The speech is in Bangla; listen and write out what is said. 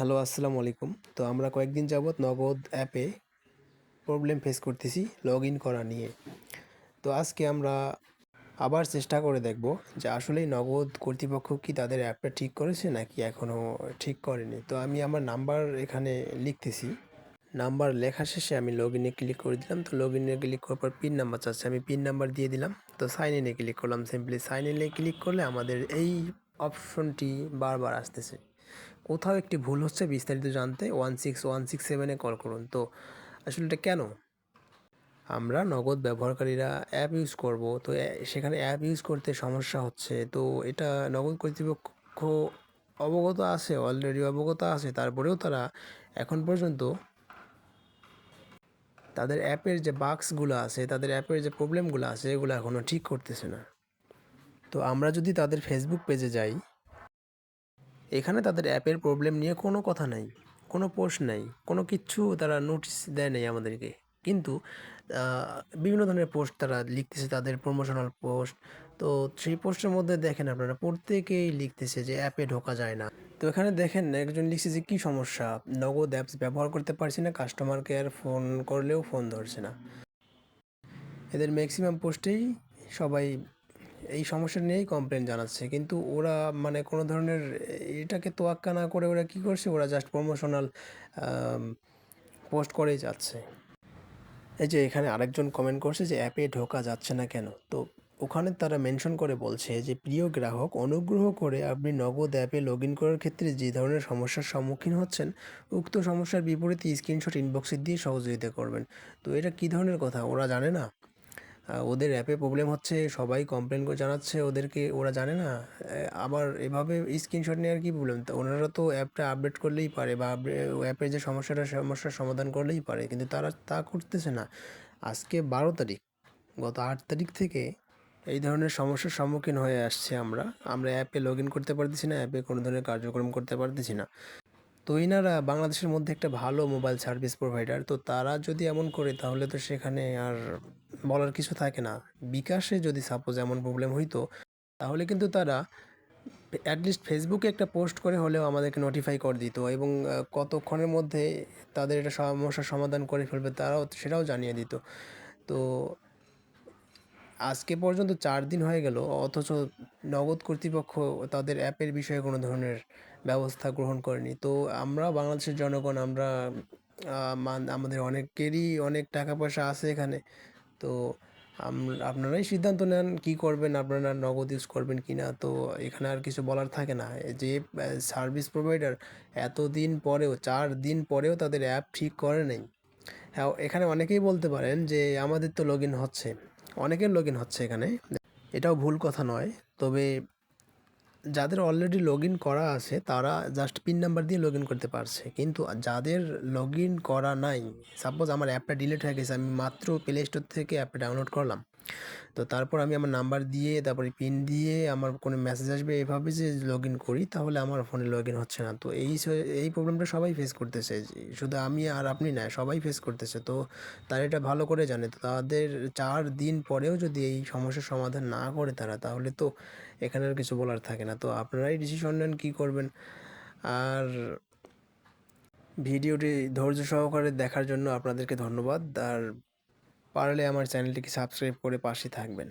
হ্যালো, আসসালামু আলাইকুম। তো আমরা কয়েকদিন যাবৎ নগদ অ্যাপে প্রবলেম ফেস করতেছি লগ ইন করা নিয়ে। তো আজকে আমরা আবার চেষ্টা করে দেখব যে আসলেই নগদ কর্তৃপক্ষ কি তাদের অ্যাপটা ঠিক করেছে নাকি এখনও ঠিক করেনি। তো আমি আমার নাম্বার এখানে লিখতেছি। নাম্বার লেখা শেষে আমি লগ ইনে ক্লিক করে দিলাম। তো লগ ইনে ক্লিক করার পর পিন নাম্বার চাচ্ছে, আমি পিন নাম্বার দিয়ে দিলাম। তো সাইন ইনে ক্লিক করলাম। সিম্পলি সাইন ইনে ক্লিক করলে আমাদের এই অপশনটি বারবার আসতেছে। কোথাও একটি ভুল হচ্ছে বিস্তারিত জানতে ওয়ান সিক্স ওয়ান সিক্স সেভেনে কল করুন। তো আসলে এটা কেন? আমরা নগদ ব্যবহারকারীরা অ্যাপ ইউজ করব, তো সেখানে অ্যাপ ইউজ করতে সমস্যা হচ্ছে। তো এটা নগদ কর্তৃপক্ষ অবগত আছে অলরেডি অবগত আছে, তারপরেও তারা এখন পর্যন্ত তাদের অ্যাপের যে বাক্সগুলো আছে, তাদের অ্যাপের যে প্রবলেমগুলো আছে, এগুলো এখনও ঠিক করতেছে না। তো আমরা যদি তাদের ফেসবুক পেজে যাই এখানে তাদের অ্যাপের প্রবলেম নিয়ে কোনো কথা নাই, কোনো পোস্ট নাই, কোনো কিচ্ছু তারা নোটিস দেয় নাই আমাদেরকে। কিন্তু বিভিন্ন ধরনের পোস্ট তারা লিখতেছে, তাদের প্রমোশনাল পোস্ট তো সেই পোস্টের মধ্যে দেখেন আপনারা, প্রত্যেকেই লিখতেছে যে অ্যাপে ঢোকা যায় না। তো এখানে দেখেন, একজন লিখছে যে, কী সমস্যা? নগদ অ্যাপস ব্যবহার করতে পারছি না কাস্টমার কেয়ার ফোন করলেও ফোন ধরছে না। এদের ম্যাক্সিমাম পোস্টেই সবাই এই সমস্যা নিয়েই কমপ্লেন জানাচ্ছে। কিন্তু ওরা মানে কোনো ধরনের এটাকে তোয়াক্কা না করে ওরা কী করছে? ওরা জাস্ট প্রমোশনাল পোস্ট করেই যাচ্ছে। এই যে এখানে আরেকজন কমেন্ট করছে যে অ্যাপে ঢোকা যাচ্ছে না কেন? তো ওখানে তারা মেনশন করে বলছে যে, প্রিয় গ্রাহক, অনুগ্রহ করে আপনি নগদ অ্যাপে লগ ইন করার ক্ষেত্রে যে ধরনের সমস্যার সম্মুখীন হচ্ছেন, উক্ত সমস্যার বিপরীতে স্ক্রিনশট ইনবক্সে দিয়ে সহযোগিতা করবেন। তো এটা কী ধরনের কথা? ওরা জানে না? ওদের অ্যাপে প্রবলেম হচ্ছে, সবাই কমপ্লেন করে জানাচ্ছে, ওদেরকে ওরা জানে না। আবার এভাবে স্ক্রিনশট নেওয়ার কী প্রবলেম ওনারা তো অ্যাপটা আপডেট করলেই পারে বা অ্যাপের যে সমস্যাটা, সমস্যার সমাধান করলেই পারে, কিন্তু তারা তা করতেছে না। আজকে বারো তারিখ, গত আট তারিখ থেকে এই ধরনের সমস্যার সম্মুখীন হয়ে আসছে আমরা। আমরা অ্যাপে লগ ইন করতে পারতেছি না অ্যাপে কোনো ধরনের কার্যক্রম করতে পারতেছি না। তো ইনারা বাংলাদেশের মধ্যে একটা ভালো মোবাইল সার্ভিস প্রোভাইডার। তো তারা যদি এমন করে, তাহলে তো সেখানে আর বলার কিছু থাকে না। বিকাশে যদি সাপোজ এমন প্রবলেম হইতো, তাহলে কিন্তু তারা অ্যাটলিস্ট ফেসবুকে একটা পোস্ট করে হলেও আমাদেরকে নোটিফাই করে দিত এবং কতক্ষণের মধ্যে তাদের এটা সমস্যার সমাধান করে ফেলবে তারাও সেটাও জানিয়ে দিত। তো আজকে পর্যন্ত চার দিন হয়ে গেল, অথচ নগদ কর্তৃপক্ষ তাদের অ্যাপের বিষয়ে কোনো ধরনের ব্যবস্থা গ্রহণ করেনি। তো আমরা বাংলাদেশের জনগণ, আমরা আমাদের অনেকেরই অনেক টাকা পয়সা আছে এখানে। তো আপনারাই সিদ্ধান্ত নেন কি করবেন, আপনারা নগদ ইউজ করবেন কি না তো এখানে আর কিছু বলার থাকে না। যে সার্ভিস প্রোভাইডার এতদিন পরেও, চার দিন পরেও তাদের অ্যাপ ঠিক করে নেই। হ্যাঁ এখানে অনেকেই বলতে পারেন যে, আমাদের তো লগ ইন হচ্ছে। অনেকের লগ ইন হচ্ছে এখানে। এটাও ভুল কথা নয়, তবে যাদের অলরেডি লগ ইন করা আছে, তারা জাস্ট পিন নাম্বার দিয়ে লগ ইন করতে পারছে। কিন্তু যাদের লগ ইন করা নাই সাপোজ আমার অ্যাপটা ডিলিট হয়ে গেছে, আমি মাত্র প্লে স্টোর থেকে অ্যাপটা ডাউনলোড করলাম তো তারপর আমি আমার নাম্বার দিয়ে, তারপরে পিন দিয়ে আমার কোনো মেসেজ আসবে এভাবে যে লগ ইন করি, তাহলে আমার ফোনে লগ ইন হচ্ছে না। তো এই এই প্রবলেমটা সবাই ফেস করতেছে শুধু আমি আর আপনি না, সবাই ফেস করতেছে। তো তারা এটা ভালো করে জানে। তো তাদের চার দিন পরেও যদি এই সমস্যার সমাধান না করে তারা, তাহলে তো এখানে আর কিছু বলার থাকে না। তো আপনারাই ডিসিশন নেন কী করবেন। আর ভিডিওটি ধৈর্য সহকারে দেখার জন্য আপনাদেরকে ধন্যবাদ। আর পারলে আমার চ্যানেলটিকে সাবস্ক্রাইব করে পাশে থাকবেন।